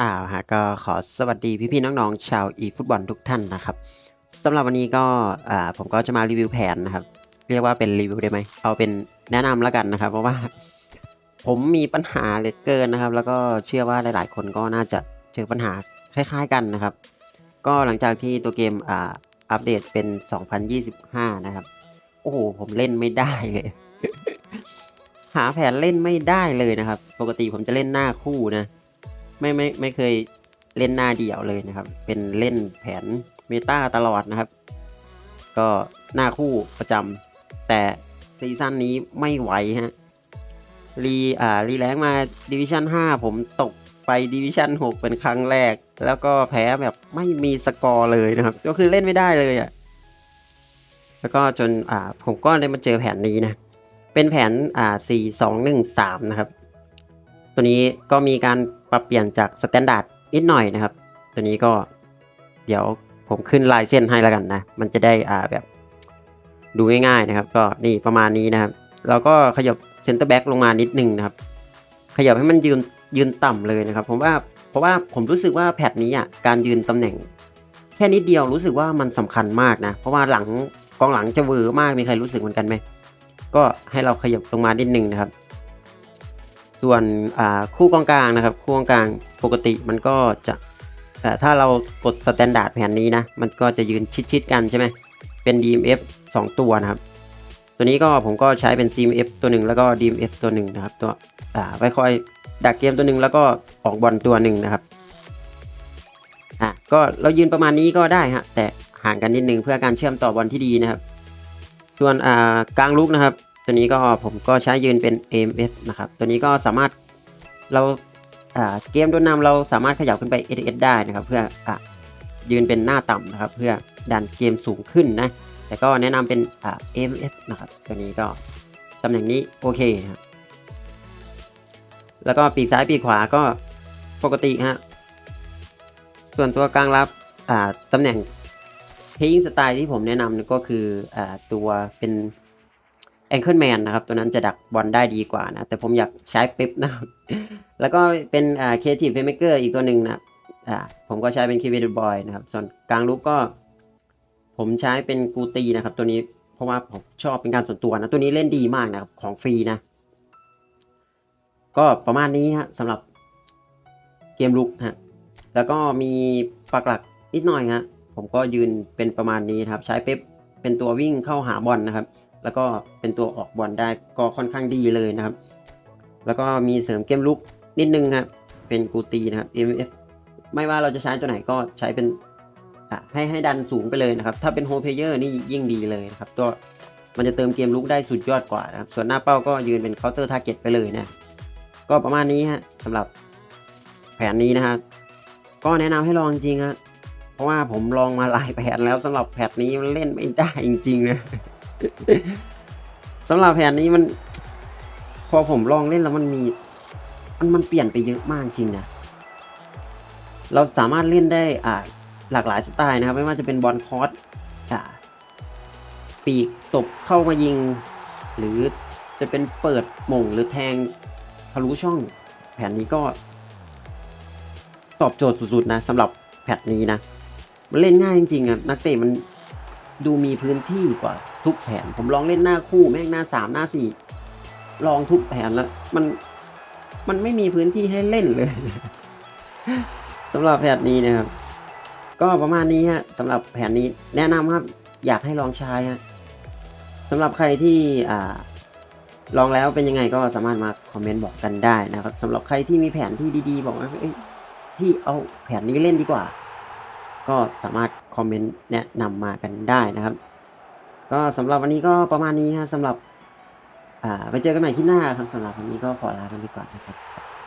อ่าฮะก็ขอสวัสดีพี่ๆน้องๆชาวอีฟุตบอลทุกท่านนะครับสำหรับวันนี้ก็อ่าผมก็จะมารีวิวแผนนะครับ เรียกว่าเป็นรีวิวได้ไหมเอาเป็นแนะนำแล้วกันนะครับ เพราะว่าผมมีปัญหาเหลือเกินนะครับ แล้วก็เชื่อว่าหลายๆ คนก็น่าจะเจอปัญหาคล้าย ๆกันนะครับ ก็หลังจากที่ตัวเกมอ่าอัปเดตเป็น 2025 นะครับ โอ้โหผมเล่นไม่ได้เลย หาแผนเล่นไม่ได้เลยนะครับ ปกติผมจะเล่นหน้าคู่นะ ไม่ไม่ไม่เคยเล่นหน้าเดี่ยวเลยนะครับ เป็นเล่นแผนเมตาตลอดนะครับ ก็หน้าคู่ประจำแต่ซีซั่นนี้ไม่ไหวฮะรีอ่ารีแรงมาดิวิชั่น5 ผมตกไปดิวิชั่น6 เป็นครั้งแรก แล้วก็แพ้แบบไม่มีสกอร์เลยนะครับ ก็คือเล่นไม่ได้เลยอะ่ะแล้วก็จนอ่าผมก็ได้มาเจอแผนนี้นะ เป็นแผนอ่า4 2 1 3 นะครับ ตัวนี้ก็มีการ ปรับเปลี่ยนจากสแตนดาร์ดนิดหน่อยนะครับ ตัวนี้ก็เดี๋ยวผมขึ้นลายเส้นให้แล้วกันนะ มันจะได้อ่าแบบดูง่ายๆนะครับ ก็นี่ประมาณนี้นะครับแล้วก็ขยับเซนเตอร์แบ็กลงมานิดนึงนะครับ ขยับให้มันยืนยืนต่ำเลยนะครับ ผมว่าเพราะว่าผมรู้สึกว่าแพทนี้อะการยืนตำแหน่ง แค่นิดเดียวรู้สึกว่ามันสำคัญมากนะ เพราะว่าหลังกองหลังจะเวอร์มากมีใครรู้สึกเหมือนกันไหมก็ให้เราขยับลงมานิดนึงนะครับ ส่วนคู่กองกลางนะครับ คู่กองกลางปกติมันก็จะถ้าเรากดสแตนดาร์ดแผนนี้นะ มันก็จะยืนชิดๆกันใช่ไหมเป็น DMF 2 ตัวนะครับ ตัวนี้ก็ผมก็ใช้เป็น CMF ตัวหนึ่งแล้วก็ DMF ตัวหนึ่งนะครับ ตัวไว้คอยดักเกมตัวหนึ่งแล้วก็ออกบอลตัวหนึ่งนะครับอะก็เรายืนประมาณนี้ก็ได้ฮะแต่ห่างกันนิดนึงเพื่อการเชื่อมต่อบอลที่ดีนะครับ ส่วนกลางลุกนะครับ ตัวนี้ก็ผมก็ใช้ยืนเป็น AMF นะครับ ตัวนี้ก็สามารถเราเกมโดนนำเราสามารถขยับขึ้นไป SS ได้นะครับ เพื่ออยืนเป็นหน้าต่ำนะครับ เพื่อดันเกมสูงขึ้นนะแต่ก็แนะนำเป็น AMF นะครับตัวนี้ก็ตำแหน่งนี้โอเคครับแล้วก็ปีกซ้ายปีกขวาก็ปกติฮะส่วนตัวกลางรับตำแหน่งเพลงสไตล์ที่ผมแนะนำก็คืออตัวเป็น แองเกิลแมนนะครับ ตัวนั้นจะดักบอลได้ดีกว่านะ แต่ผมอยากใช้เป๊ปนะครับ แล้วก็เป็นอ่าเคทีฟเพย์เมเกอร์อีกตัวหนึ่งนะอ่าผมก็ใช้เป็นคีเวดูบอยนะครับ ส่วนกลางลุกก็ ผมใช้เป็นกูตีนะครับ ตัวนี้เพราะว่าผมชอบเป็นการส่วนตัวนะ ตัวนี้เล่นดีมากนะครับ ของฟรีนะ ก็ประมาณนี้ฮะสำหรับเกมลุกฮะแล้วก็มีปักหลักนิดหน่อยฮะผมก็ยืนเป็นประมาณนี้นะครับ ใช้เป๊ปเป็นตัววิ่งเข้าหาบอลนะครับ แล้วก็เป็นตัวออกบอลได้ก็ค่อนข้างดีเลยนะครับ แล้วก็มีเสริมเกมลุกนิดนึงครับเป็นกูตีนะครับ MF ไม่ว่าเราจะใช้ตัวไหนก็ใช้เป็นให้ให้ดันสูงไปเลยนะครับ ถ้าเป็นโฮเพเยอร์นี่ยิ่งดีเลยนะครับตัวมันจะเติมเกมลุกได้สุดยอดกว่านะครับ ส่วนหน้าเป้าก็ยืนเป็นเคาน์เตอร์ทาร์เก็ตไปเลยนะ ก็ประมาณนี้ฮะสำหรับแผนนี้นะครับ ก็แนะนำให้ลองจริงฮะเพราะว่าผมลองมาหลายแผนแล้วสำหรับแผนนี้มันเล่นไม่ได้จริงๆเลย สำหรับแผนนี้มัน พอผมลองเล่นแล้วมันมี มันมันเปลี่ยนไปเยอะมากจริงนะเราสามารถเล่นได้อ่า หลากหลายสไตล์นะครับ ไม่ว่าจะเป็นบอลคอร์สอ่าปีกตบเข้ามายิง หรือจะเป็นเปิดหม่งหรือแทงทะลุช่อง แผนนี้ก็ ตอบโจทย์สุดๆนะสำหรับแพทนี้นะ มันเล่นง่ายจริงๆอะนักเตะมัน ดูมีพื้นที่กว่าทุกแผน ผมลองเล่นหน้าคู่แม่งหน้าสามหน้าสี่ลองทุกแผนแล้ว มันมันไม่มีพื้นที่ให้เล่นเลยสำหรับแผนนี้นะครับ ก็ประมาณนี้ฮะสำหรับแผนนี้แนะนำครับ อยากให้ลองใช้ฮะสำหรับใครที่อ่าลองแล้วเป็นยังไงก็สามารถมาคอมเมนต์บอกกันได้นะครับสำหรับใครที่มีแผนที่ดีๆ บอกว่าเอ้ยพี่เอาแผนนี้เล่นดีกว่า ก็สามารถคอมเมนต์แนะนำมากันได้นะครับ ก็สำหรับวันนี้ก็ประมาณนี้ฮะสำหรับ อ่าไปเจอกันใหม่คลิปหน้าครับสำหรับวันนี้ก็ขอลากันไปก่อนนะครับ